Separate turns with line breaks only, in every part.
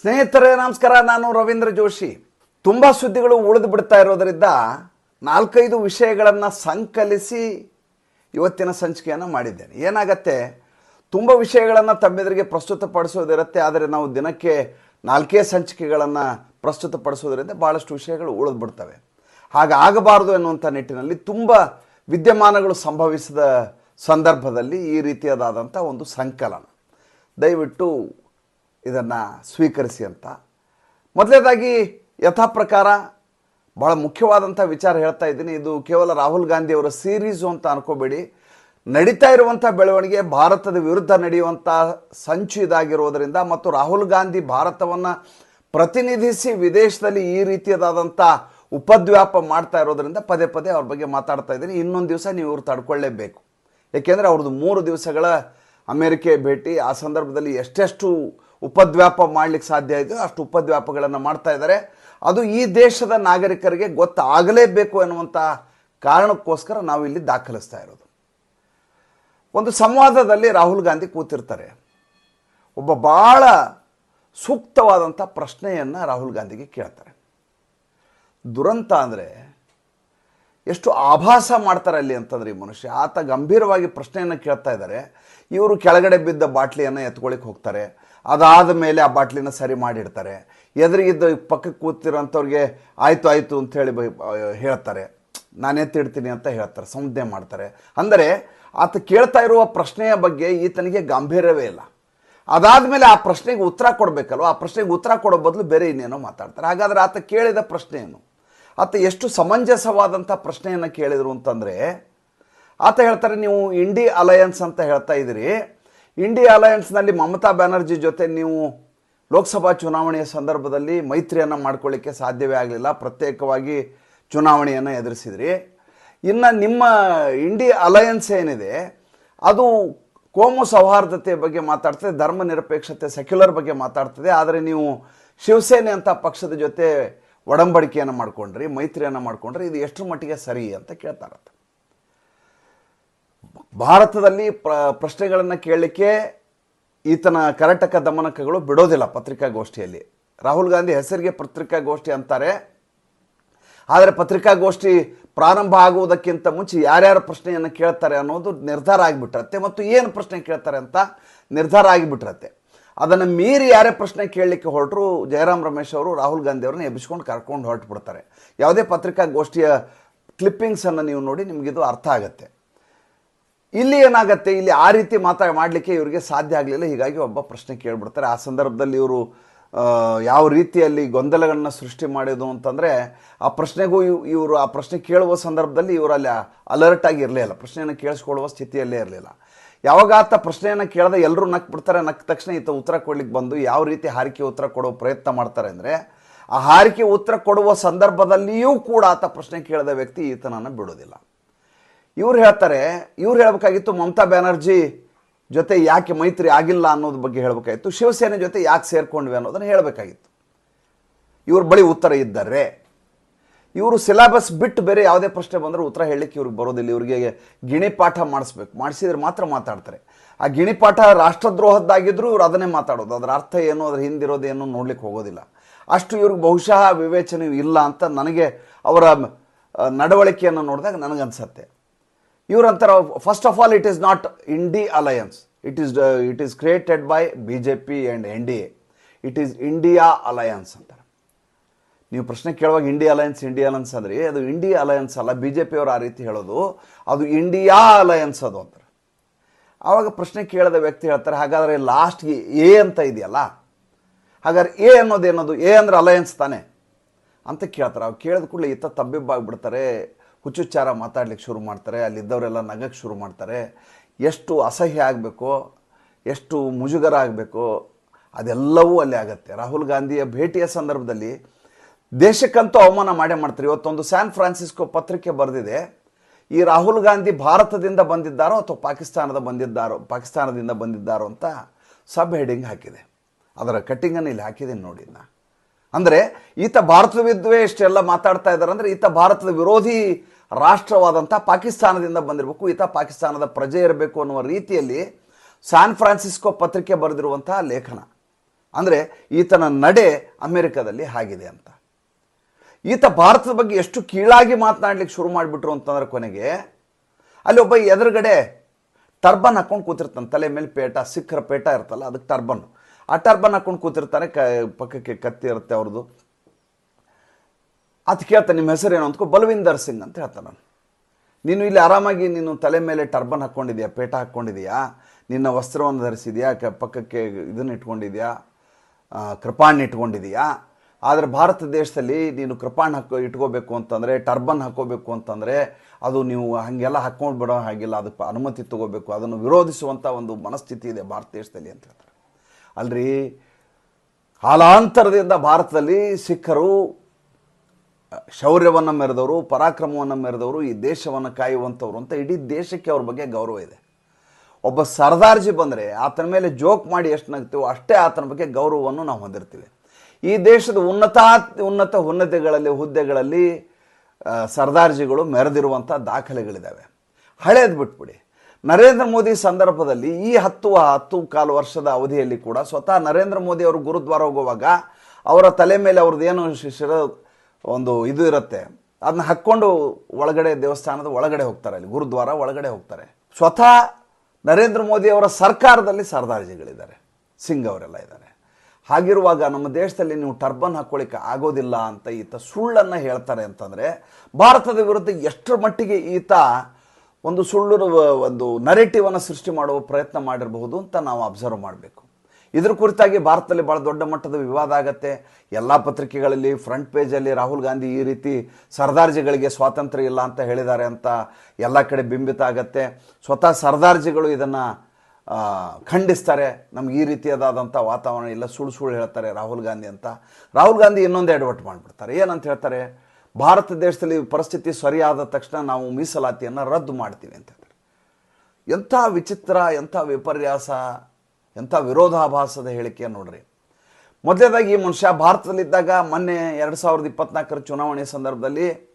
ಸ್ನೇಹಿತರೇ, ನಮಸ್ಕಾರ. ನಾನು ರವೀಂದ್ರ ಜೋಶಿ. ತುಂಬ ಸುದ್ದಿಗಳು ಉಳಿದು ಬಿಡ್ತಾ ಇರೋದರಿಂದ ನಾಲ್ಕೈದು ವಿಷಯಗಳನ್ನು ಸಂಕಲಿಸಿ ಇವತ್ತಿನ ಸಂಚಿಕೆಯನ್ನು ಮಾಡಿದ್ದೇನೆ. ಏನಾಗತ್ತೆ? ತುಂಬ ವಿಷಯಗಳನ್ನು ತಮ್ಮೆದುರಿಗೆ ಪ್ರಸ್ತುತಪಡಿಸೋದಿರುತ್ತೆ, ಆದರೆ ನಾವು ದಿನಕ್ಕೆ ನಾಲ್ಕೇ ಸಂಚಿಕೆಗಳನ್ನು ಪ್ರಸ್ತುತಪಡಿಸೋದ್ರಿಂದ ಭಾಳಷ್ಟು ವಿಷಯಗಳು ಉಳಿದು ಬಿಡ್ತವೆ. ಹಾಗಾಗಬಾರದು ಎನ್ನುವಂಥ ನಿಟ್ಟಿನಲ್ಲಿ ತುಂಬ ವಿದ್ಯಮಾನಗಳು ಸಂಭವಿಸಿದ ಸಂದರ್ಭದಲ್ಲಿ ಈ ರೀತಿಯಾದಂಥ ಒಂದು ಸಂಕಲನ. ದಯವಿಟ್ಟು ಇದನ್ನು ಸ್ವೀಕರಿಸಿ ಅಂತ. ಮೊದಲನೇದಾಗಿ ಯಥಾ ಪ್ರಕಾರ ಭಾಳ ಮುಖ್ಯವಾದಂಥ ವಿಚಾರ ಹೇಳ್ತಾ ಇದ್ದೀನಿ. ಇದು ಕೇವಲ ರಾಹುಲ್ ಗಾಂಧಿಯವರ ಸೀರೀಸು ಅಂತ ಅನ್ಕೋಬೇಡಿ. ನಡೀತಾ ಇರುವಂಥ ಬೆಳವಣಿಗೆ ಭಾರತದ ವಿರುದ್ಧ ನಡೆಯುವಂಥ ಸಂಚು ಇದಾಗಿರೋದರಿಂದ ಮತ್ತು ರಾಹುಲ್ ಗಾಂಧಿ ಭಾರತವನ್ನು ಪ್ರತಿನಿಧಿಸಿ ವಿದೇಶದಲ್ಲಿ ಈ ರೀತಿಯದಾದಂಥ ಉಪದ್ವ್ಯಾಪ ಮಾಡ್ತಾ ಇರೋದರಿಂದ ಪದೇ ಪದೇ ಅವ್ರ ಬಗ್ಗೆ ಮಾತಾಡ್ತಾ ಇದ್ದೀನಿ. ಇನ್ನೊಂದು ದಿವಸ ನೀವು ಇವ್ರು ತಡ್ಕೊಳ್ಳೇಬೇಕು ಏಕೆಂದರೆ ಅವ್ರದ್ದು ಮೂರು ದಿವಸಗಳ ಅಮೇರಿಕೆ ಭೇಟಿ, ಆ ಸಂದರ್ಭದಲ್ಲಿ ಎಷ್ಟೆಷ್ಟು ಉಪದ್ವ್ಯಾಪ ಮಾಡಲಿಕ್ಕೆ ಸಾಧ್ಯ ಇದೆ, ಅಷ್ಟು ಉಪದ್ವ್ಯಾಪಗಳನ್ನು ಮಾಡ್ತಾ ಇದ್ದಾರೆ. ಅದು ಈ ದೇಶದ ನಾಗರಿಕರಿಗೆ ಗೊತ್ತಾಗಲೇಬೇಕು ಎನ್ನುವಂಥ ಕಾರಣಕ್ಕೋಸ್ಕರ ನಾವು ಇಲ್ಲಿ ದಾಖಲಿಸ್ತಾ ಇರೋದು. ಒಂದು ಸಂವಾದದಲ್ಲಿ ರಾಹುಲ್ ಗಾಂಧಿ ಕೂತಿರ್ತಾರೆ. ಒಬ್ಬ ಭಾಳ ಸೂಕ್ತವಾದಂಥ ಪ್ರಶ್ನೆಯನ್ನು ರಾಹುಲ್ ಗಾಂಧಿಗೆ ಕೇಳ್ತಾರೆ. ದುರಂತ ಅಂದರೆ ಎಷ್ಟು ಆಭಾಸ ಮಾಡ್ತಾರೆ ಅಲ್ಲಿ ಅಂತಂದ್ರೆ ಈ ಮನುಷ್ಯ. ಆತ ಗಂಭೀರವಾಗಿ ಪ್ರಶ್ನೆಯನ್ನು ಕೇಳ್ತಾ ಇದ್ದಾರೆ. ಇವರು ಕೆಳಗಡೆ ಬಿದ್ದ ಬಾಟ್ಲಿಯನ್ನು ಎತ್ಕೊಳ್ಳಿಕ್ಕೆ ಹೋಗ್ತಾರೆ. ಅದಾದ ಮೇಲೆ ಆ ಬಾಟ್ಲಿನ ಸರಿ ಮಾಡಿಡ್ತಾರೆ. ಎದುರಿಗಿದ್ದ ಪಕ್ಕಕ್ಕೆ ಕೂತಿರೋಂಥವ್ರಿಗೆ, ಆಯಿತು ಆಯಿತು ಅಂಥೇಳಿ ಹೇಳಿ ಹೇಳ್ತಾರೆ. ನಾನೇ ತಿಡ್ತೀನಿ ಅಂತ ಹೇಳ್ತಾರೆ, ಸಂಜ್ಞೆ ಮಾಡ್ತಾರೆ. ಅಂದರೆ, ಆತ ಕೇಳ್ತಾ ಇರುವ ಪ್ರಶ್ನೆಯ ಬಗ್ಗೆ ಈತನಿಗೆ ಗಾಂಭೀರ್ಯವೇ ಇಲ್ಲ. ಅದಾದ ಮೇಲೆ ಆ ಪ್ರಶ್ನೆಗೆ ಉತ್ತರ ಕೊಡಬೇಕಲ್ವ? ಆ ಪ್ರಶ್ನೆಗೆ ಉತ್ತರ ಕೊಡೋ ಬದಲು ಬೇರೆ ಇನ್ನೇನೋ ಮಾತಾಡ್ತಾರೆ. ಹಾಗಾದರೆ ಆತ ಕೇಳಿದ ಪ್ರಶ್ನೆ ಏನು? ಆತ ಎಷ್ಟು ಸಮಂಜಸವಾದಂಥ ಪ್ರಶ್ನೆಯನ್ನು ಕೇಳಿದರು ಅಂತಂದರೆ, ಆತ ಹೇಳ್ತಾರೆ, ನೀವು ಇಂಡಿ ಅಲಯನ್ಸ್ ಅಂತ ಹೇಳ್ತಾ ಇದ್ದೀರಿ. ಇಂಡಿ ಅಲಯನ್ಸ್ನಲ್ಲಿ ಮಮತಾ ಬ್ಯಾನರ್ಜಿ ಜೊತೆ ನೀವು ಲೋಕಸಭಾ ಚುನಾವಣೆಯ ಸಂದರ್ಭದಲ್ಲಿ ಮೈತ್ರಿಯನ್ನು ಮಾಡ್ಕೊಳ್ಳಿಕ್ಕೆ ಸಾಧ್ಯವೇ ಆಗಲಿಲ್ಲ. ಪ್ರತ್ಯೇಕವಾಗಿ ಚುನಾವಣೆಯನ್ನು ಎದುರಿಸಿದ್ರಿ. ಇನ್ನು ನಿಮ್ಮ ಇಂಡಿಯಾ ಅಲಯನ್ಸ್ ಏನಿದೆ, ಅದು ಕೋಮು ಸೌಹಾರ್ದತೆ ಬಗ್ಗೆ ಮಾತಾಡ್ತದೆ, ಧರ್ಮ ನಿರಪೇಕ್ಷತೆ ಸೆಕ್ಯುಲರ್ ಬಗ್ಗೆ ಮಾತಾಡ್ತದೆ. ಆದರೆ ನೀವು ಶಿವಸೇನೆ ಅಂತ ಪಕ್ಷದ ಜೊತೆ ಒಡಂಬಡಿಕೆಯನ್ನು ಮಾಡಿಕೊಂಡ್ರಿ, ಮೈತ್ರಿಯನ್ನು ಮಾಡಿಕೊಂಡ್ರಿ ಇದು ಎಷ್ಟರ ಮಟ್ಟಿಗೆ ಸರಿ ಅಂತ ಕೇಳ್ತಾರತ್ತ ಭಾರತದಲ್ಲಿ ಪ್ರ, ಪ್ರಶ್ನೆಗಳನ್ನು ಕೇಳಲಿಕ್ಕೆ ಈತನ ಕರಟಕ ದಮನಕಗಳು ಬಿಡೋದಿಲ್ಲ ಪತ್ರಿಕಾಗೋಷ್ಠಿಯಲ್ಲಿ. ರಾಹುಲ್ ಗಾಂಧಿ ಹೆಸರಿಗೆ ಪತ್ರಿಕಾಗೋಷ್ಠಿ ಅಂತಾರೆ. ಆದರೆ ಪತ್ರಿಕಾಗೋಷ್ಠಿ ಪ್ರಾರಂಭ ಆಗುವುದಕ್ಕಿಂತ ಮುಂಚೆ ಯಾರ್ಯಾರು ಪ್ರಶ್ನೆಯನ್ನು ಕೇಳ್ತಾರೆ ಅನ್ನೋದು ನಿರ್ಧಾರ ಆಗಿಬಿಟ್ಟಿರತ್ತೆ ಮತ್ತು ಏನು ಪ್ರಶ್ನೆ ಕೇಳ್ತಾರೆ ಅಂತ ನಿರ್ಧಾರ ಆಗಿಬಿಟ್ಟಿರತ್ತೆ ಅದನ್ನು ಮೀರಿ ಯಾರೇ ಪ್ರಶ್ನೆ ಕೇಳಲಿಕ್ಕೆ ಹೊರಟರು ಜಯರಾಮ್ ರಮೇಶ್ ಅವರು, ರಾಹುಲ್ ಗಾಂಧಿ ಅವ್ರನ್ನ ಎಬ್ಬಿಸ್ಕೊಂಡು ಕರ್ಕೊಂಡು ಹೊರಟು ಬಿಡ್ತಾರೆ ಯಾವುದೇ ಪತ್ರಿಕಾಗೋಷ್ಠಿಯ ಕ್ಲಿಪ್ಪಿಂಗ್ಸನ್ನು ನೀವು ನೋಡಿ ನಿಮಗಿದು ಅರ್ಥ ಆಗುತ್ತೆ. ಇಲ್ಲಿ ಏನಾಗತ್ತೆ? ಇಲ್ಲಿ ಆ ರೀತಿ ಮಾತಾ ಮಾಡಲಿಕ್ಕೆ ಇವರಿಗೆ ಸಾಧ್ಯ ಆಗಲಿಲ್ಲ. ಹೀಗಾಗಿ ಒಬ್ಬ ಪ್ರಶ್ನೆ ಕೇಳಿಬಿಡ್ತಾರೆ. ಆ ಸಂದರ್ಭದಲ್ಲಿ ಇವರು ಯಾವ ರೀತಿಯಲ್ಲಿ ಗೊಂದಲಗಳನ್ನ ಸೃಷ್ಟಿ ಮಾಡಿದ್ರು ಅಂತಂದರೆ, ಆ ಪ್ರಶ್ನೆಗೂ ಇವ್- ಇವರು ಆ ಪ್ರಶ್ನೆ ಕೇಳುವ ಸಂದರ್ಭದಲ್ಲಿ ಇವರು ಅಲ್ಲಿ ಅಲರ್ಟ್ ಆಗಿ ಇರಲಿಲ್ಲ ಪ್ರಶ್ನೆಯನ್ನು ಕೇಳಿಸ್ಕೊಳ್ಳುವ ಸ್ಥಿತಿಯಲ್ಲೇ ಇರಲಿಲ್ಲ. ಯಾವಾಗ ಆತ ಪ್ರಶ್ನೆಯನ್ನು ಕೇಳಿದ ಎಲ್ಲರೂ ನಕ್ ಬಿಡ್ತಾರೆ ನಕ್ಕ ತಕ್ಷಣ ಈತ ಉತ್ತರ ಕೊಡ್ಲಿಕ್ಕೆ ಬಂದು ಯಾವ ರೀತಿ ಹಾರಿಕೆ ಉತ್ತರ ಕೊಡುವ ಪ್ರಯತ್ನ ಮಾಡ್ತಾರೆ ಅಂದರೆ, ಆ ಹಾರಿಕೆ ಉತ್ತರ ಕೊಡುವ ಸಂದರ್ಭದಲ್ಲಿಯೂ ಕೂಡ ಆತ ಪ್ರಶ್ನೆ ಕೇಳಿದ ವ್ಯಕ್ತಿ ಈತನನ್ನು ಬಿಡೋದಿಲ್ಲ ಇವ್ರು ಹೇಳ್ತಾರೆ, ಇವ್ರು ಹೇಳಬೇಕಾಗಿತ್ತು ಮಮತಾ ಬ್ಯಾನರ್ಜಿ ಜೊತೆ ಯಾಕೆ ಮೈತ್ರಿ ಆಗಿಲ್ಲ ಅನ್ನೋದ್ರ ಬಗ್ಗೆ ಹೇಳಬೇಕಾಗಿತ್ತು, ಶಿವಸೇನೆ ಜೊತೆ ಯಾಕೆ ಸೇರ್ಕೊಂಡ್ವಿ ಅನ್ನೋದನ್ನು ಹೇಳಬೇಕಾಗಿತ್ತು. ಇವ್ರ ಬಳಿ ಉತ್ತರ ಇದ್ದಾರೆ, ಇವರು ಸಿಲೆಬಸ್ ಬಿಟ್ಟು ಬೇರೆ ಯಾವುದೇ ಪ್ರಶ್ನೆ ಬಂದರೂ ಉತ್ತರ ಹೇಳಲಿಕ್ಕೆ ಇವ್ರಿಗೆ ಬರೋದಿಲ್ಲ, ಇವರಿಗೆ ಗಿಣಿಪಾಠ ಮಾಡಿಸ್ಬೇಕು, ಮಾಡಿಸಿದ್ರೆ ಮಾತ್ರ ಮಾತಾಡ್ತಾರೆ. ಆ ಗಿಣಿಪಾಠ ರಾಷ್ಟ್ರದ್ರೋಹದ್ದಾಗಿದ್ದರೂ ಇವರು ಅದನ್ನೇ ಮಾತಾಡೋದು, ಅದರ ಅರ್ಥ ಏನು, ಅದ್ರ ಹಿಂದಿರೋದು ಏನು ನೋಡ್ಲಿಕ್ಕೆ ಹೋಗೋದಿಲ್ಲ. ಅಷ್ಟು ಇವ್ರಿಗೆ ಬಹುಶಃ ವಿವೇಚನೆ ಇಲ್ಲ ಅಂತ ನನಗೆ ಅವರ ನಡವಳಿಕೆಯನ್ನು ನೋಡಿದಾಗ ನನಗನ್ಸತ್ತೆ. ಇವರಂತರ first of all it is not INDI alliance it is it is created by B J P and N D A it is India alliance ಅಂತಾರೆ. ನೀವು ಪ್ರಶ್ನೆ ಕೇಳುವಾಗ ಇಂಡಿಯಾ ಅಲಯನ್ಸ್ ಇಂಡಿಯಾ ಅಲಯನ್ಸ್ ಅಂದ್ರೆ ಅದು ಇಂಡಿಯಾ ಅಲಯನ್ಸ್ ಅಲ್ಲ B J ಪಿಯವರು ಆ ರೀತಿ ಹೇಳೋದು, ಅದು ಇಂಡಿಯಾ ಅಲಯನ್ಸ್ ಅದು ಅಂತಾರೆ. ಆವಾಗ ಪ್ರಶ್ನೆ ಕೇಳಿದ ವ್ಯಕ್ತಿ ಹೇಳ್ತಾರೆ, ಹಾಗಾದರೆ ಲಾಸ್ಟ್ಗೆ ಎ ಅಂತ ಇದೆಯಲ್ಲ? ಹಾಗಾದ್ರೆ ಎ ಅನ್ನೋದು ಏನೋದು? ಎ ಅಂದ್ರೆ ಅಲಯನ್ಸ್ ತಾನೆ? ಅಂತ ಕೇಳ್ತಾರೆ. ಅವ್ರು ಕೇಳಿದ ಕೂಡಲೇ ಇತ್ತ ತಬ್ಬಿಬ್ಬಾಗ್ಬಿಡ್ತಾರೆ. ಹುಚ್ಚುಚ್ಚಾರ ಮಾತಾಡ್ಲಿಕ್ಕೆ ಶುರು ಮಾಡ್ತಾರೆ, ಅಲ್ಲಿದ್ದವರೆಲ್ಲ ನಗಕ್ಕೆ ಶುರು ಮಾಡ್ತಾರೆ. ಎಷ್ಟು ಅಸಹ್ಯ ಆಗಬೇಕು, ಎಷ್ಟು ಮುಜುಗರ ಆಗಬೇಕು, ಅದೆಲ್ಲವೂ ಅಲ್ಲಿ ಆಗುತ್ತೆ. ರಾಹುಲ್ ಗಾಂಧಿಯ ಭೇಟಿಯ ಸಂದರ್ಭದಲ್ಲಿ ದೇಶಕ್ಕಂತೂ ಅವಮಾನ ಮಾಡೇ ಮಾಡ್ತಾರೆ. ಇವತ್ತೊಂದು ಸ್ಯಾನ್ ಫ್ರಾನ್ಸಿಸ್ಕೋ ಪತ್ರಿಕೆ ಬರೆದಿದೆ. ಈ ರಾಹುಲ್ ಗಾಂಧಿ ಭಾರತದಿಂದ ಬಂದಿದ್ದಾರೋ ಅಥವಾ ಪಾಕಿಸ್ತಾನದ ಬಂದಿದ್ದಾರೋ, ಪಾಕಿಸ್ತಾನದಿಂದ ಬಂದಿದ್ದಾರೋ ಅಂತ ಸಬ್ ಹೆಡಿಂಗ್ ಹಾಕಿದೆ. ಅದರ ಕಟ್ಟಿಂಗನ್ನು ಇಲ್ಲಿ ಹಾಕಿದ್ದೀನಿ ನೋಡಿ ನಾ. ಅಂದರೆ ಈತ ಭಾರತದ ವಿರುದ್ಧವೇ ಇಷ್ಟೆಲ್ಲ ಮಾತಾಡ್ತಾ ಇದ್ದಾರೆ ಅಂದರೆ ಈತ ಭಾರತದ ವಿರೋಧಿ ರಾಷ್ಟ್ರವಾದಂಥ ಪಾಕಿಸ್ತಾನದಿಂದ ಬಂದಿರಬೇಕು, ಈತ ಪಾಕಿಸ್ತಾನದ ಪ್ರಜೆ ಇರಬೇಕು ಅನ್ನುವ ರೀತಿಯಲ್ಲಿ ಸ್ಯಾನ್ ಫ್ರಾನ್ಸಿಸ್ಕೋ ಪತ್ರಿಕೆ ಬರೆದಿರುವಂತಹ ಲೇಖನ. ಅಂದರೆ ಈತನ ನಡೆ ಅಮೆರಿಕದಲ್ಲಿ ಆಗಿದೆ ಅಂತ. ಈತ ಭಾರತದ ಬಗ್ಗೆ ಎಷ್ಟು ಕೀಳಾಗಿ ಮಾತನಾಡ್ಲಿಕ್ಕೆ ಶುರು ಮಾಡಿಬಿಟ್ರು ಅಂತಂದ್ರೆ ಕೊನೆಗೆ ಅಲ್ಲಿ ಒಬ್ಬ ಎದುರುಗಡೆ ಟರ್ಬನ್ ಹಾಕೊಂಡು ಕೂತಿರ್ತಾನೆ, ತಲೆ ಮೇಲೆ ಪೇಟ ಸಿಖ್ರ ಪೇಟ ಇರ್ತಲ್ಲ, ಅದಕ್ಕೆ ಟರ್ಬನ್ ಆ ಟರ್ಬನ್ ಹಾಕೊಂಡು ಕೂತಿರ್ತಾನೆ, ಕ, ಪಕ್ಕಕ್ಕೆ ಕತ್ತಿ ಇರುತ್ತೆ ಅವ್ರದ್ದು ಅದು ಕೇಳ್ತಾನೆ, ನಿಮ್ಮ ಹೆಸರು ಏನು ಅಂದ್ಕೊ, ಬಲವಿಂದರ್ ಸಿಂಗ್ ಅಂತ ಹೇಳ್ತಾನೆ ನಾನು ಇಲ್ಲಿ ಆರಾಮಾಗಿ ನೀನು ತಲೆ ಮೇಲೆ ಟರ್ಬನ್ ಹಾಕ್ಕೊಂಡಿದ್ಯಾ? ಪೇಟ ಹಾಕ್ಕೊಂಡಿದೆಯಾ? ನಿನ್ನ ವಸ್ತ್ರವನ್ನು ಧರಿಸಿದೆಯಾ? ಕ, ಪಕ್ಕಕ್ಕೆ ಇದನ್ನು ಇಟ್ಕೊಂಡಿದ್ಯಾ? ಕೃಪಾಣ್ ಇಟ್ಕೊಂಡಿದೀಯಾ? ಆದರೆ ಭಾರತ ದೇಶದಲ್ಲಿ ನೀನು ಕೃಪಾಣ್ ಹಾಕೋ, ಇಟ್ಕೋಬೇಕು ಅಂತಂದರೆ ಟರ್ಬನ್ ಹಾಕೋಬೇಕು ಅಂತಂದರೆ, ಅದು ನೀವು ಹಾಗೆಲ್ಲ ಹಾಕ್ಕೊಂಡು ಬಿಡೋ ಹಾಗಿಲ್ಲ. ಅದಕ್ಕೆ ಅನುಮತಿ ತಗೋಬೇಕು. ಅದನ್ನು ವಿರೋಧಿಸುವಂಥ ಒಂದು ಮನಸ್ಥಿತಿ ಇದೆ ಭಾರತ ದೇಶದಲ್ಲಿ ಅಂತ ಹೇಳ್ತಾರೆ ಅಲ್ರಿ ಕಾಲಾಂತರದಿಂದ ಭಾರತದಲ್ಲಿ ಸಿಖ್ಖರು, ಶೌರ್ಯವನ್ನು ಮೆರೆದವರು, ಪರಾಕ್ರಮವನ್ನು ಮೆರೆದವರು, ಈ ದೇಶವನ್ನು ಕಾಯುವಂಥವ್ರು ಅಂತ ಇಡೀ ದೇಶಕ್ಕೆ ಅವ್ರ ಬಗ್ಗೆ ಗೌರವ ಇದೆ. ಒಬ್ಬ ಸರ್ದಾರ್ಜಿ ಬಂದರೆ ಆತನ ಮೇಲೆ ಜೋಕ್ ಮಾಡಿ ಎಷ್ಟು ನಗ್ತೀವೋ ಅಷ್ಟೇ ಆತನ ಬಗ್ಗೆ ಗೌರವವನ್ನು ನಾವು ಹೊಂದಿರ್ತೀವಿ. ಈ ದೇಶದ ಉನ್ನತ ಉನ್ನತ ಉನ್ನತಿಗಳಲ್ಲಿ, ಹುದ್ದೆಗಳಲ್ಲಿ ಸರ್ದಾರ್ಜಿಗಳು ಮೆರೆದಿರುವಂಥ ದಾಖಲೆಗಳಿದ್ದಾವೆ. ಹಳೇದು ಬಿಟ್ಬಿಡಿ. ನರೇಂದ್ರ ಮೋದಿ ಸಂದರ್ಭದಲ್ಲಿ ಈ ಹತ್ತು ಹತ್ತು ಕಾಲು ವರ್ಷದ ಅವಧಿಯಲ್ಲಿ ಕೂಡ ಸ್ವತಃ ನರೇಂದ್ರ ಮೋದಿ ಅವರು ಗುರುದ್ವಾರ ಹೋಗುವಾಗ ಅವರ ತಲೆ ಮೇಲೆ ಅವ್ರದ್ದು ಏನು ಶಿಷ್ಯರ ಒಂದು ಇದು ಇರುತ್ತೆ. ಅದನ್ನ ಹಾಕ್ಕೊಂಡು ಒಳಗಡೆ ದೇವಸ್ಥಾನದ ಒಳಗಡೆ ಹೋಗ್ತಾರೆ ಅಲ್ಲಿ, ಗುರುದ್ವಾರ ಒಳಗಡೆ ಹೋಗ್ತಾರೆ. ಸ್ವತಃ ನರೇಂದ್ರ ಮೋದಿ ಅವರ ಸರ್ಕಾರದಲ್ಲಿ ಸರ್ದಾರ್ಜಿಗಳಿದ್ದಾರೆ, ಸಿಂಗ್ ಅವರೆಲ್ಲ ಇದ್ದಾರೆ. ಹಾಗಿರುವಾಗ ನಮ್ಮ ದೇಶದಲ್ಲಿ ನೀವು ಟರ್ಬನ್ ಹಾಕ್ಕೊಳ್ಳಿಕ್ಕೆ ಆಗೋದಿಲ್ಲ ಅಂತ ಈತ ಸುಳ್ಳನ್ನು ಹೇಳ್ತಾರೆ ಅಂತಂದರೆ, ಭಾರತದ ವಿರುದ್ಧ ಎಷ್ಟರ ಮಟ್ಟಿಗೆ ಈತ ಒಂದು ಸುಳ್ಳು ಒಂದು ನರೇಟಿವನ್ನು ಸೃಷ್ಟಿ ಮಾಡುವ ಪ್ರಯತ್ನ ಮಾಡಿರಬಹುದು ಅಂತ ನಾವು ಅಬ್ಸರ್ವ್ ಮಾಡಬೇಕು. ಇದ್ರ ಕುರಿತಾಗಿ ಭಾರತದಲ್ಲಿ ಭಾಳ ದೊಡ್ಡ ಮಟ್ಟದ ವಿವಾದ ಆಗತ್ತೆ. ಎಲ್ಲ ಪತ್ರಿಕೆಗಳಲ್ಲಿ ಫ್ರಂಟ್ ಪೇಜಲ್ಲಿ ರಾಹುಲ್ ಗಾಂಧಿ ಈ ರೀತಿ ಸರ್ದಾರ್ಜಿಗಳಿಗೆ ಸ್ವಾತಂತ್ರ್ಯ ಇಲ್ಲ ಅಂತ ಹೇಳಿದ್ದಾರೆ ಅಂತ ಎಲ್ಲ ಕಡೆ ಬಿಂಬಿತ ಆಗತ್ತೆ. ಸ್ವತಃ ಸರ್ದಾರ್ಜಿಗಳು ಇದನ್ನು ಖಂಡಿಸ್ತಾರೆ. ನಮ್ಗೆ ಈ ರೀತಿಯಾದಂಥ ವಾತಾವರಣ ಇಲ್ಲ, ಸುಳ್ಳು ಸುಳ್ಳು ಹೇಳ್ತಾರೆ ರಾಹುಲ್ ಗಾಂಧಿ ಅಂತ. ರಾಹುಲ್ ಗಾಂಧಿ ಇನ್ನೊಂದು ಎಡವಟ್ಟು ಮಾಡಿಬಿಡ್ತಾರೆ. ಏನಂತ ಹೇಳ್ತಾರೆ? ಭಾರತ ದೇಶದಲ್ಲಿ ಪರಿಸ್ಥಿತಿ ಸರಿಯಾದ ತಕ್ಷಣ ನಾವು ಮೀಸಲಾತಿಯನ್ನು ರದ್ದು ಮಾಡ್ತೀವಿ ಅಂತ ಎಂಥ ವಿಚಿತ್ರ, ಎಂಥ ವಿಪರ್ಯಾಸ, ಎಂಥ ವಿರೋಧಾಭಾಸದ ಹೇಳಿಕೆ ನೋಡ್ರಿ. ಮೊದಲನೇದಾಗಿ ಈ ಮನುಷ್ಯ ಭಾರತದಲ್ಲಿದ್ದಾಗ ಮೊನ್ನೆ ಎರಡು ಸಾವಿರದ ಇಪ್ಪತ್ನಾಲ್ಕರ ಚುನಾವಣೆ ಸಂದರ್ಭದಲ್ಲಿ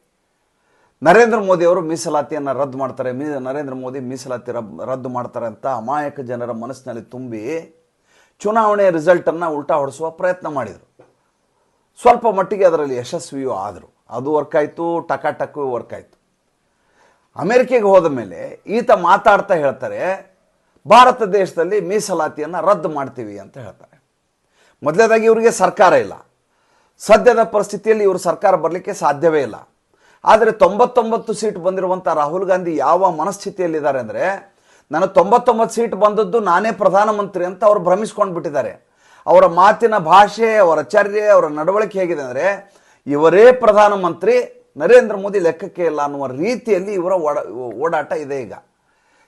ನರೇಂದ್ರ ಮೋದಿ ಅವರು ಮೀಸಲಾತಿಯನ್ನು ರದ್ದು ಮಾಡ್ತಾರೆ. ಮೀ, ನರೇಂದ್ರ ಮೋದಿ ಮೀಸಲಾತಿ ರದ್ದು ಮಾಡ್ತಾರೆ ಅಂತ ಅಮಾಯಕ ಜನರ ಮನಸ್ಸಿನಲ್ಲಿ ತುಂಬಿ ಚುನಾವಣೆ ರಿಸಲ್ಟನ್ನು ಉಲ್ಟಾ ಹೊಡಿಸುವ ಪ್ರಯತ್ನ ಮಾಡಿದರು. ಸ್ವಲ್ಪ ಮಟ್ಟಿಗೆ ಅದರಲ್ಲಿ ಯಶಸ್ವಿಯೂ ಆದರು. ಅದು ವರ್ಕ್ ಆಯಿತು ಟಕಾಟಕ್ಕು ವರ್ಕ್ ಆಯಿತು ಅಮೆರಿಕೆಗೆ ಹೋದ ಮೇಲೆ ಈತ ಮಾತಾಡ್ತಾ ಹೇಳ್ತಾರೆ, ಭಾರತ ದೇಶದಲ್ಲಿ ಮೀಸಲಾತಿಯನ್ನು ರದ್ದು ಮಾಡ್ತೀವಿ ಅಂತ ಹೇಳ್ತಾರೆ. ಮೊದಲನೇದಾಗಿ ಇವರಿಗೆ ಸರ್ಕಾರ ಇಲ್ಲ. ಸದ್ಯದ ಪರಿಸ್ಥಿತಿಯಲ್ಲಿ ಇವರು ಸರ್ಕಾರ ಬರಲಿಕ್ಕೆ ಸಾಧ್ಯವೇ ಇಲ್ಲ. ಆದರೆ ತೊಂಬತ್ತೊಂಬತ್ತು ಸೀಟ್ ಬಂದಿರುವಂಥ ರಾಹುಲ್ ಗಾಂಧಿ ಯಾವ ಮನಸ್ಥಿತಿಯಲ್ಲಿದ್ದಾರೆ ಅಂದರೆ, ನಾನು ತೊಂಬತ್ತೊಂಬತ್ತು ಸೀಟ್ ಬಂದದ್ದು ನಾನೇ ಪ್ರಧಾನಮಂತ್ರಿ ಅಂತ ಅವರು ಭ್ರಮಿಸ್ಕೊಂಡು ಬಿಟ್ಟಿದ್ದಾರೆ ಅವರ ಮಾತಿನ ಭಾಷೆ, ಅವರ ಚರ್ಯೆ, ಅವರ ನಡವಳಿಕೆ ಹೇಗಿದೆ ಅಂದರೆ ಇವರೇ ಪ್ರಧಾನಮಂತ್ರಿ ನರೇಂದ್ರ ಮೋದಿ ಲೆಕ್ಕಕ್ಕೆ ಇಲ್ಲ ಅನ್ನುವ ರೀತಿಯಲ್ಲಿ ಇವರ ಓಡ, ಓಡಾಟ ಇದೆ ಈಗ.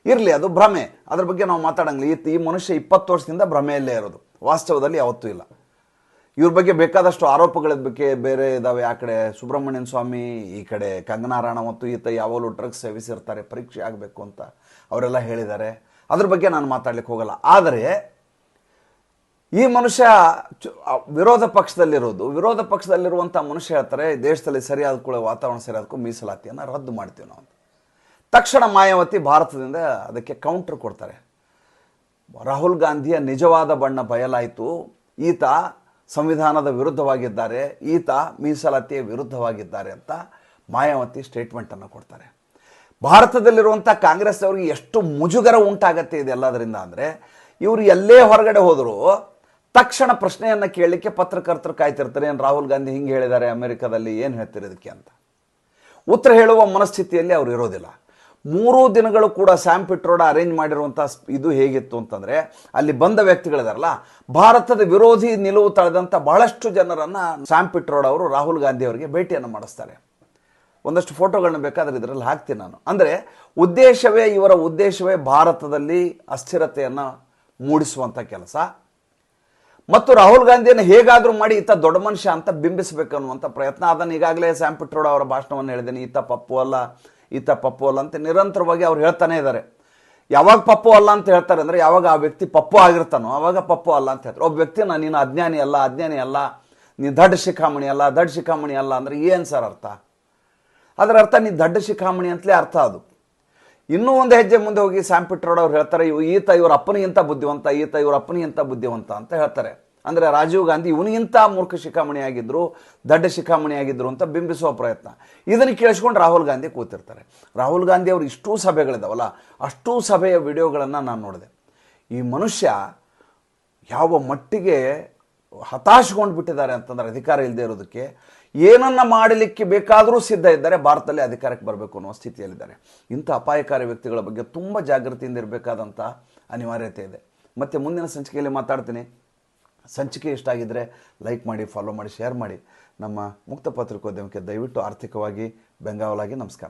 ಇರಲಿ, ಅದು ಭ್ರಮೆ. ಅದ್ರ ಬಗ್ಗೆ ನಾವು ಮಾತಾಡಂಗಿಲ್ಲ. ಈ ಈ ಮನುಷ್ಯ ಇಪ್ಪತ್ತು ವರ್ಷದಿಂದ ಭ್ರಮೆಯಲ್ಲೇ ಇರೋದು. ವಾಸ್ತವದಲ್ಲಿ ಯಾವತ್ತೂ ಇಲ್ಲ. ಇವ್ರ ಬಗ್ಗೆ ಬೇಕಾದಷ್ಟು ಆರೋಪಗಳ ಬಗ್ಗೆ ಬೇರೆ ಇದಾವೆ. ಆ ಕಡೆ ಸುಬ್ರಹ್ಮಣ್ಯನ್ ಸ್ವಾಮಿ, ಈ ಕಡೆ ಕಂಗನಾ ರಾಣಾವತ್ತು ಈತ ಯಾವಾಗಲೂ ಡ್ರಗ್ಸ್ ಸೇವಿಸಿರ್ತಾರೆ, ಪರೀಕ್ಷೆ ಆಗಬೇಕು ಅಂತ ಅವರೆಲ್ಲ ಹೇಳಿದ್ದಾರೆ. ಅದ್ರ ಬಗ್ಗೆ ನಾನು ಮಾತಾಡ್ಲಿಕ್ಕೆ ಹೋಗಲ್ಲ. ಆದರೆ ಈ ಮನುಷ್ಯ ವಿರೋಧ ಪಕ್ಷದಲ್ಲಿರೋದು. ವಿರೋಧ ಪಕ್ಷದಲ್ಲಿರುವಂಥ ಮನುಷ್ಯ ಹೇಳ್ತಾರೆ ದೇಶದಲ್ಲಿ ಸರಿಯಾದ ಕೂಡ ವಾತಾವರಣ ಸರಿಯಾದಕ್ಕೂ ಮೀಸಲಾತಿಯನ್ನು ರದ್ದು ಮಾಡ್ತೀವಿ ನಾವು. ತಕ್ಷಣ ಮಾಯಾವತಿ ಭಾರತದಿಂದ ಅದಕ್ಕೆ ಕೌಂಟರ್ ಕೊಡ್ತಾರೆ. ರಾಹುಲ್ ಗಾಂಧಿಯ ನಿಜವಾದ ಬಣ್ಣ ಬಯಲಾಯಿತು. ಈತ ಸಂವಿಧಾನದ ವಿರುದ್ಧವಾಗಿದ್ದಾರೆ. ಈತ ಮೀಸಲಾತಿಯ ವಿರುದ್ಧವಾಗಿದ್ದಾರೆ ಅಂತ ಮಾಯಾವತಿ ಸ್ಟೇಟ್ಮೆಂಟನ್ನು ಕೊಡ್ತಾರೆ. ಭಾರತದಲ್ಲಿರುವಂಥ ಕಾಂಗ್ರೆಸ್ ಅವರಿಗೆ ಎಷ್ಟು ಮುಜುಗರ ಉಂಟಾಗತ್ತೆ ಇದೆಲ್ಲದರಿಂದ ಅಂದರೆ, ಇವರು ಎಲ್ಲೇ ಹೊರಗಡೆ ಹೋದರೂ ತಕ್ಷಣ ಪ್ರಶ್ನೆಯನ್ನು ಕೇಳಲಿಕ್ಕೆ ಪತ್ರಕರ್ತರು ಕಾಯ್ತಿರ್ತಾರೆ. ಏನು ರಾಹುಲ್ ಗಾಂಧಿ ಹಿಂಗೆ ಹೇಳಿದ್ದಾರೆ ಅಮೆರಿಕದಲ್ಲಿ, ಏನು ಹೇಳ್ತೀರಿ ಇದಕ್ಕೆ ಅಂತ. ಉತ್ತರ ಹೇಳುವ ಮನಸ್ಥಿತಿಯಲ್ಲಿ ಅವರು ಇರೋದಿಲ್ಲ. ಮೂರೂ ದಿನಗಳು ಕೂಡ ಸ್ಯಾಮ್ ಪಿಟ್ರೋಡ ಅರೇಂಜ್ ಮಾಡಿರುವಂಥ ಇದು ಹೇಗಿತ್ತು ಅಂತಂದರೆ, ಅಲ್ಲಿ ಬಂದ ವ್ಯಕ್ತಿಗಳಿದಾರಲ್ಲ, ಭಾರತದ ವಿರೋಧಿ ನಿಲುವು ತಳೆದಂಥ ಬಹಳಷ್ಟು ಜನರನ್ನು ಸ್ಯಾಮ್ ಪಿಟ್ರೋಡ ಅವರು ರಾಹುಲ್ ಗಾಂಧಿ ಅವರಿಗೆ ಭೇಟಿಯನ್ನು ಮಾಡಿಸ್ತಾರೆ. ಒಂದಷ್ಟು ಫೋಟೋಗಳನ್ನ ಬೇಕಾದ್ರೆ ಇದರಲ್ಲಿ ಹಾಕ್ತೀನಿ ನಾನು. ಅಂದರೆ, ಉದ್ದೇಶವೇ, ಇವರ ಉದ್ದೇಶವೇ ಭಾರತದಲ್ಲಿ ಅಸ್ಥಿರತೆಯನ್ನು ಮೂಡಿಸುವಂಥ ಕೆಲಸ. ಮತ್ತು ರಾಹುಲ್ ಗಾಂಧಿಯನ್ನು ಹೇಗಾದರೂ ಮಾಡಿ ಇತ್ತ ದೊಡ್ಡ ಮನುಷ್ಯ ಅಂತ ಬಿಂಬಿಸಬೇಕು ಅನ್ನುವಂಥ ಪ್ರಯತ್ನ. ಅದನ್ನು ಈಗಾಗಲೇ ಸ್ಯಾಮ್ ಪಿಟ್ರೋಡ ಅವರ ಭಾಷಣವನ್ನು ಹೇಳಿದ್ದೀನಿ. ಈತ ಪಪ್ಪು ಅಲ್ಲ ಈತ ಪಪ್ಪು ಅಲ್ಲ ಅಂತ ನಿರಂತರವಾಗಿ ಅವ್ರು ಹೇಳ್ತಾನೆ ಇದ್ದಾರೆ. ಯಾವಾಗ ಪಪ್ಪು ಅಲ್ಲ ಅಂತ ಹೇಳ್ತಾರೆ ಅಂದರೆ ಯಾವಾಗ ಆ ವ್ಯಕ್ತಿ ಪಪ್ಪು ಆಗಿರ್ತಾನೋ ಆವಾಗ ಪಪ್ಪು ಅಲ್ಲ ಅಂತ ಹೇಳ್ತಾರೆ. ಒಬ್ಬ ವ್ಯಕ್ತಿನ ನೀನು ಅಜ್ಞಾನಿ ಅಲ್ಲ ಅಜ್ಞಾನಿ ಅಲ್ಲ ನೀ ದಡ್ಡ ಶಿಖಾಮಣಿ ಅಲ್ಲ, ದಡ್ಡ ಶಿಖಾಮಣಿ ಅಲ್ಲ ಅಂದರೆ ಏನು ಸರ್ ಅರ್ಥ? ಅದರ ಅರ್ಥ ನೀ ದಡ್ಡ ಶಿಖಾಮಣಿ ಅಂತಲೇ ಅರ್ಥ ಅದು. ಇನ್ನೂ ಒಂದು ಹೆಜ್ಜೆ ಮುಂದೆ ಹೋಗಿ ಸ್ಯಾಮ್ ಪಿಟ್ರೋಡ್ ಅವ್ರು ಹೇಳ್ತಾರೆ, ಇವ್ ಈತ ಇವ್ರ ಅಪ್ಪನಿಗಿಂತ ಬುದ್ಧಿವಂತ, ಈತ ಇವ್ರ ಅಪ್ಪನಿಗಿಂತ ಬುದ್ಧಿವಂತ ಅಂತ ಹೇಳ್ತಾರೆ. ಅಂದರೆ ರಾಜೀವ್ ಗಾಂಧಿ ಇವನಿಗಿಂತ ಮೂರ್ಖ ಶಿಖಾಮಣಿ ಆಗಿದ್ರು ದಡ್ಡ ಶಿಖಾಮಣಿ ಆಗಿದ್ರು ಅಂತ ಬಿಂಬಿಸುವ ಪ್ರಯತ್ನ. ಇದನ್ನು ಕೇಳಿಸ್ಕೊಂಡು ರಾಹುಲ್ ಗಾಂಧಿ ಕೂತಿರ್ತಾರೆ. ರಾಹುಲ್ ಗಾಂಧಿ ಅವರು ಇಷ್ಟೂ ಸಭೆಗಳಿದಾವಲ್ಲ, ಅಷ್ಟೂ ಸಭೆಯ ವಿಡಿಯೋಗಳನ್ನು ನಾನು ನೋಡಿದೆ. ಈ ಮನುಷ್ಯ ಯಾವ ಮಟ್ಟಿಗೆ ಹತಾಶಗೊಂಡು ಬಿಟ್ಟಿದ್ದಾರೆ ಅಂತಂದ್ರೆ ಅಧಿಕಾರ ಇಲ್ಲದೆ ಇರೋದಕ್ಕೆ ಏನನ್ನ ಮಾಡಲಿಕ್ಕೆ ಬೇಕಾದರೂ ಸಿದ್ಧ ಇದ್ದಾರೆ, ಭಾರತದಲ್ಲಿ ಅಧಿಕಾರಕ್ಕೆ ಬರಬೇಕು ಅನ್ನೋ ಸ್ಥಿತಿಯಲ್ಲಿದ್ದಾರೆ. ಇಂಥ ಅಪಾಯಕಾರಿ ವ್ಯಕ್ತಿಗಳ ಬಗ್ಗೆ ತುಂಬ ಜಾಗೃತಿಯಿಂದ ಇರಬೇಕಾದಂಥ ಅನಿವಾರ್ಯತೆ ಇದೆ. ಮತ್ತು ಮುಂದಿನ ಸಂಚಿಕೆಯಲ್ಲಿ ಮಾತಾಡ್ತೀನಿ. ಸಂಚಿಕೆ ಇಷ್ಟ ಆಗಿದ್ದರೆ ಲೈಕ್ ಮಾಡಿ ಫಾಲೋ ಮಾಡಿ ಶೇರ್ ಮಾಡಿ. ನಮ್ಮ ಮುಕ್ತ ಪತ್ರಿಕೋದ್ಯಮಕ್ಕೆ ದಯವಿಟ್ಟು ಆರ್ಥಿಕವಾಗಿ ಬೆಂಗಾವಲಾಗಿ ನಮಸ್ಕಾರ.